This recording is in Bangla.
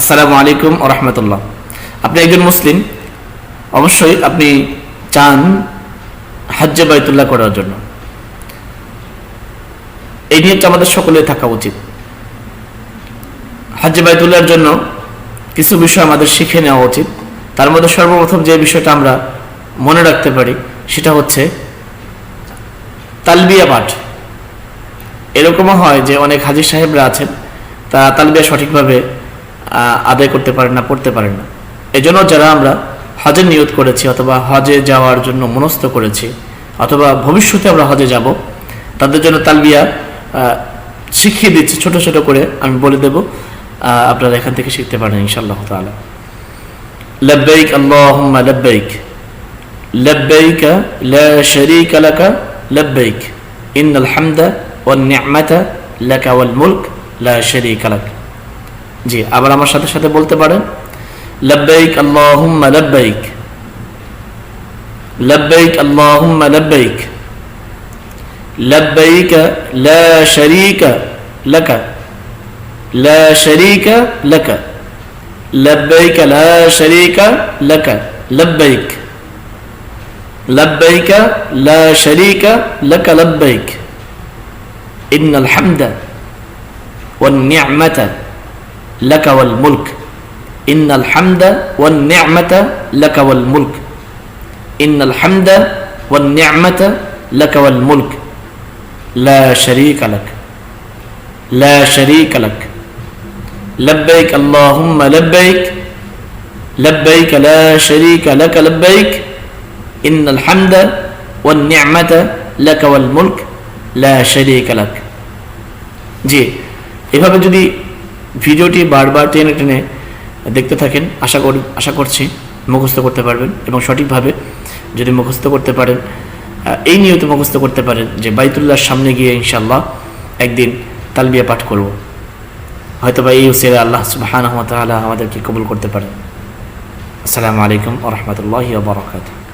আসসালামু আলাইকুম রহমতুল্লাহ। আপনি একজন মুসলিম, অবশ্যই আপনি চান হজ্জে বাইতুল্লাহ করার জন্য। এই নিয়তটা আমাদের সকলের থাকা উচিত। হজ্জে বাইতুল্লাহর জন্য কিছু বিষয় আমাদের শিখে নেওয়া উচিত। তার মধ্যে সর্বপ্রথম যে বিষয়টা আমরা মনে রাখতে পারি, সেটা হচ্ছে তালবিয়া পাঠ। এরকমও হয় যে অনেক হাজির সাহেবরা আছেন তা তালবিয়া সঠিকভাবে আদায় করতে পারেন না, পড়তে পারেন না। এজন্য যারা আমরা হজে নিয়োগ করেছি অথবা হজে যাওয়ার জন্য মনস্থ করেছি অথবা ভবিষ্যতে আমরা হজে যাব, তাদের জন্য তালবিয়া শিখিয়ে দিচ্ছি, ছোট ছোট করে আমি বলে দেব। আপনারা এখান থেকে শিখতে পারেন ইনশাআল্লাহ তালা লব্বাইক আল্লাহুম্মা লব্বাইক। লব্বাইক লা শারীকা লাকা লব্বাইক। ইন্নাল হামদা ওয়ান নি'মাতা লাকা ওয়াল মুলক লা জি আবার আমার সাথে সাথে বলতে পারেন লব্বাইক আল্লাহুম্মা লব্বাইক লব্বাইক আল্লাহুম্মা লব্বাইক لبيك لا شريك لك لا شريك لك لبيك لا شريك لك لبيك لبيك لا شريك لك لبيك إن الحمد والنعمة لك والملك إن الحمد والنعمة لك والملك إن الحمد والنعمة لك والملك لا شريك لك لا شريك لك لبيك اللهم لبيك لبيك لا شريك لك لبيك إن الحمد والنعمة لك والملك لا شريك لك জি এভাবে যদি ভিডিওটি বারবার টেনে টেনে দেখতে থাকেন, আশা করি, আশা করছি মুখস্থ করতে পারবেন এবং সঠিকভাবে যদি মুখস্থ করতে পারেন এই নিয়ত মুখস্থ করতে পারেন যে বাইতুল্লাহর সামনে গিয়ে ইনশাল্লাহ একদিন তালবিয়া পাঠ করব। হয়তো বা এই উসিরে আল্লাহ সুবহানাহু ওয়া তাআলা আমাদেরকে কবুল করতে পারেন। আসসালামু আলাইকুম ওয়া রাহমাতুল্লাহি ওয়া বারাকাতুহু।